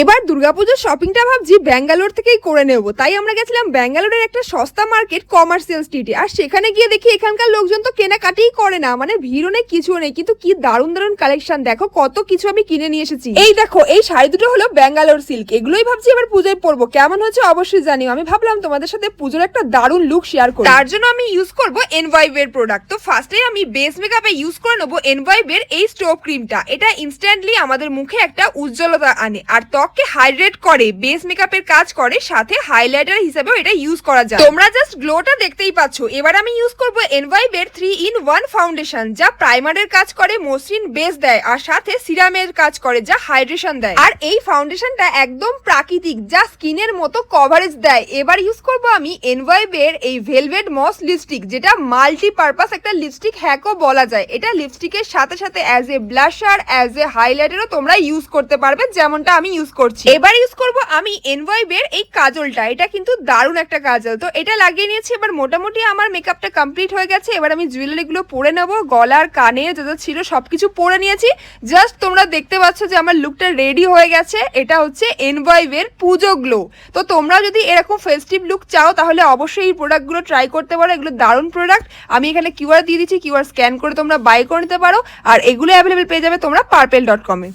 এবার দুর্গাপুজোর শপিংটা ভাবছি ব্যাঙ্গালোর থেকেই করে নেব। তাই আমরা গেছিলাম ব্যাঙ্গালোরের একটা সস্তা মার্কেট কমার্শিয়াল স্ট্রিটে আর সেখানে গিয়ে দেখি এখানকার লোকজন তো কেনাকাটিই করে না। মানে ভিড়ও নেই, কিছুও নেই। কিন্তু কি দারুণ দারুণ কালেকশন দেখো কত কিছু আমি কিনে নিয়ে এসেছি। এই দেখো, এই শাড়ি দুটো হলো ব্যাঙ্গালোর সিল্ক এগুলোই ভাবছি এবার পুজোয় পরবো। কেমন হচ্ছে অবশ্যই জানিও। আমি ভাবলাম তোমাদের সাথে পুজোর একটা দারুণ লুক শেয়ার করি। তার জন্য আমি ইউজ করব এনভাইবের প্রোডাক্ট তো ফার্স্টে আমি বেস মেকআপে ইউজ করে নেব এনভাইবের এই স্টোভ ক্রিমটা এটা ইনস্ট্যান্টলি আমাদের মুখে একটা উজ্জ্বলতা আনে। আর ত্বককে হাইড্রেট করে বেস মেকআপের কাজ করে, সাথে হাইলাইটার হিসেবেও এটা ইউজ করা যায়। তোমরা জাস্ট গ্লোটা দেখতেই পাচ্ছ। এবার আমি ইউজ করব এনভাইবের থ্রি ইন ওয়ান ফাউন্ডেশন যা প্রাইমারের কাজ করে, মসৃণ বেস দেয়, আর সাথে সিরামের কাজ করে, যা হাইড্রেশন দেয়। আর এই ফাউন্ডেশনটা একদম প্রাকৃতিক, যা স্কিনের মতো কভারেজ দেয়। এবার ইউজ করব আমি এনভাইবের এই ভেলভেট মস লিপস্টিক যেটা মাল্টি পারপাস একটা লিপস্টিক হ্যাকও বলা যায়। এটা লিপস্টিকের সাথে সাথে as a blusher as a হাইলাইটারও তোমরা ইউজ করতে পারবে, যেমনটা আমি ইউজ করছি। এবার ইউজ করব আমি এনভাইবের এই কাজলটা। এটা কিন্তু দারুণ একটা কাজল। তো এটা লাগিয়ে নিয়েছি, এবার মোটামুটি আমার মেকআপটা কমপ্লিট হয়ে গেছে। এবার আমি জুয়েলারিগুলো পরে নেব। গলার কানে যত ছিল সবকিছু পরে নিয়েছি। জাস্ট তোমরা দেখতে পাচ্ছ যে আমার লুকটা রেডি হয়ে গেছে। এটা হচ্ছে এনভাইভের পুজো গ্লো তো তোমরা যদি এরকম ফেস্টিভ লুক চাও, তাহলে অবশ্যই এই প্রোডাক্টগুলো ট্রাই করতে পারো। এগুলো দারুণ প্রোডাক্ট আমি এখানে কিউআর দিয়ে দিচ্ছি। কিউআর স্ক্যান করে তোমরা বাই করে নিতে পারো। আর এগুলো অ্যাভেলেবেল পেয়ে যাবে তোমরা পার্পেল ডট কমে